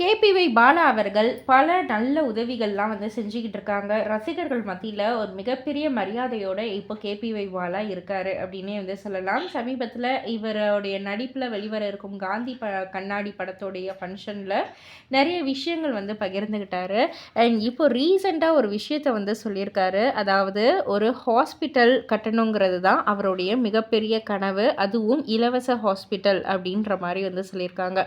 கேபிவை பாலா அவர்கள் பல நல்ல உதவிகள்லாம் வந்து செஞ்சுக்கிட்டு இருக்காங்க. ரசிகர்கள் மத்தியில் ஒரு மிகப்பெரிய மரியாதையோட இப்போ கேபிவை பாலா இருக்காரு அப்படின்னே வந்து சொல்லலாம். சமீபத்தில் இவருடைய நடிப்பில் வெளிவர இருக்கும் காந்தி ப கண்ணாடி படத்துடைய ஃபங்க்ஷனில் நிறைய விஷயங்கள் வந்து பகிர்ந்துக்கிட்டாரு அண்ட் இப்போ ரீசெண்டாக ஒரு விஷயத்தை வந்து சொல்லியிருக்காரு. அதாவது ஒரு ஹாஸ்பிட்டல் கட்டணுங்கிறது தான் அவருடைய மிகப்பெரிய கனவு. அதுவும் இலவச ஹாஸ்பிட்டல் அப்படின்ற மாதிரி வந்து சொல்லியிருக்காங்க.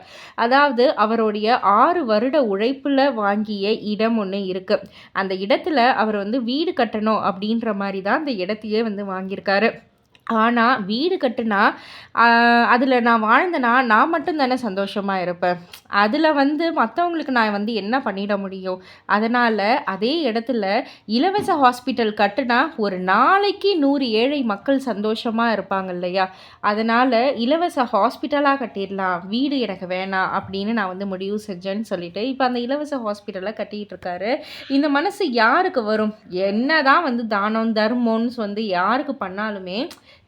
அதாவது அவருடைய ஆ ஆறு வருட உழைப்பில் வாங்கிய இடம் ஒன்று இருக்குது அந்த இடத்துல அவர் வந்து வீடு கட்டணும் அப்படின்ற மாதிரி தான் அந்த இடத்தையே வந்து வாங்கியிருக்காரு. ஆனால் வீடு கட்டுனா அதில் நான் வாழ்ந்தேன்னா நான் மட்டும் தானே சந்தோஷமாக இருப்பேன். அதில் வந்து மற்றவங்களுக்கு நான் வந்து என்ன பண்ணிட முடியும்? அதனால் அதே இடத்துல இலவச ஹாஸ்பிட்டல் கட்டுனா ஒரு நாளைக்கு நூறு ஏழை மக்கள் சந்தோஷமாக இருப்பாங்க இல்லையா? அதனால் இலவச ஹாஸ்பிட்டலாக கட்டிடலாம். வீடு எனக்கு வேணாம் அப்படின்னு நான் வந்து முடிவு செஞ்சேன்னு சொல்லிட்டு இப்போ அந்த இலவச ஹாஸ்பிட்டலாக கட்டிகிட்டு இருக்காரு. இந்த மனசு யாருக்கு வரும்? என்ன தான் வந்து தானம் தர்மம்னு வந்து யாருக்கு பண்ணாலுமே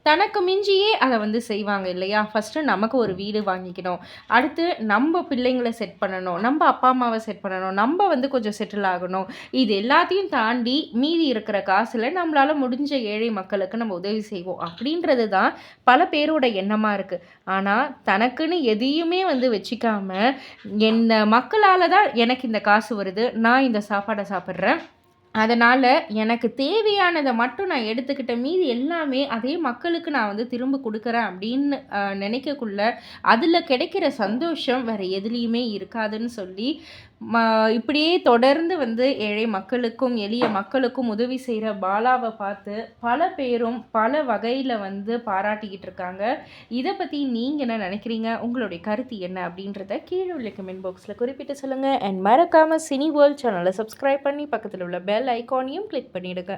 தனக்கு மிஞ்சியே அதை வந்து செய்வாங்க இல்லையா? ஃபஸ்ட்டு நமக்கு ஒரு வீடு வாங்கிக்கணும். அடுத்து நம்ம பிள்ளைங்களை செட் பண்ணணும். நம்ம அப்பா அம்மாவை செட் பண்ணணும். நம்ம வந்து கொஞ்சம் செட்டில் ஆகணும். இது எல்லாத்தையும் தாண்டி மீதி இருக்கிற காசில் நம்மளால் முடிஞ்ச ஏழை மக்களுக்கு நம்ம உதவி செய்வோம். அப்படின்றது தான் பல பேரோட எண்ணமாக இருக்குது ஆனால் தனக்குன்னு எதையுமே வந்து வச்சுக்காம என்ன மக்களால் தான் எனக்கு இந்த காசு வருது நான் இந்த சாப்பாடை சாப்பிட்றேன் அதனால் எனக்கு தேவையானதை மட்டும் நான் எடுத்துக்கிட்ட மீதி எல்லாமே அதே மக்களுக்கு நான் வந்து திரும்ப கொடுக்குறேன் அப்படின்னு நினைக்கக்குள்ள அதில் கிடைக்கிற சந்தோஷம் வேறு எதுலேயுமே இருக்காதுன்னு சொல்லி ம இப்படியே தொடர்ந்து வந்து ஏழை மக்களுக்கும் எளிய மக்களுக்கும் உதவி செய்கிற பாலாவை பார்த்து பல பேரும் பல வகையில் வந்து பாராட்டிக்கிட்டு இருக்காங்க. இதை பற்றி நீங்கள் என்ன நினைக்கிறீங்க? உங்களுடைய கருத்து என்ன அப்படின்றத கீழே உள்ள கமெண்ட் பாக்ஸில் குறிப்பிட்டு சொல்லுங்கள் அண்ட் மறக்காமல் சினி வேர்ல்ட் சேனலை சப்ஸ்கிரைப் பண்ணி பக்கத்தில் உள்ள பெல் ஐக்கானையும் கிளிக் பண்ணிவிடுங்க